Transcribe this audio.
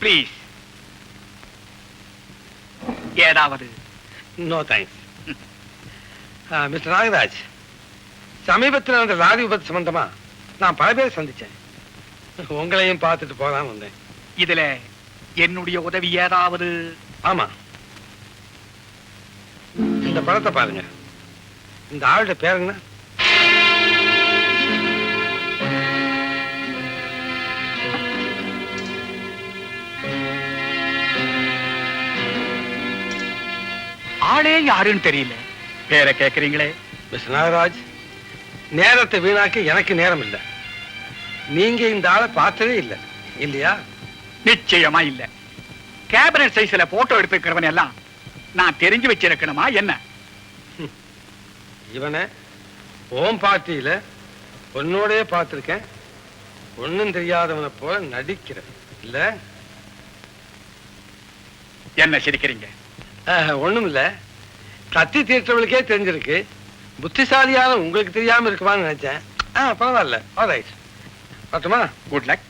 Please ஏதாவது? No thanks mister Nagaraj சமீபத்தில் நடந்த லாரி விபத்து சம்பந்தமா நான் பல பேர் சந்திச்சேன். உங்களையும் பார்த்துட்டு போலாம் வந்தேன். இதுல என்னுடைய உதவி ஏதாவது? ஆமா. இந்த படத்தை பாருங்க. இந்த ஆளுடைய பேர் என்ன? ஆளே யாருன்னு தெரியல. பேரை கேக்குறீங்களே? மிஸ்டர் நாகராஜ் நேரத்தை வீணாக்க எனக்கு நேரம் இல்லை. நீங்க இந்த ஆளை பார்த்ததே இல்லை இல்லையா? நிச்சயமா இல்ல. கேபினட் சைஸ்ல போட்டோ எடுத்துக்கிறவன் எல்லாம் நான் தெரிஞ்சு வச்சிருக்கணுமா என்ன? இவனை ஓம் பார்ட்டியில உன்னோடயே பார்த்திருக்கேன். ஒண்ணும் தெரியாதவனை போல நடிக்கிறேன். இல்ல? என்ன சிரிக்கிறீங்க? ஒண்ணும் இல்ல. கத்தி தீர்த்தவளுக்கே தெரிஞ்சிருக்கு. புத்திசாலியான உங்களுக்கு தெரியாம இருக்குமான்னு நினைச்சேன். ஆ பரவாயில்ல. Alright பார்த்துமா good luck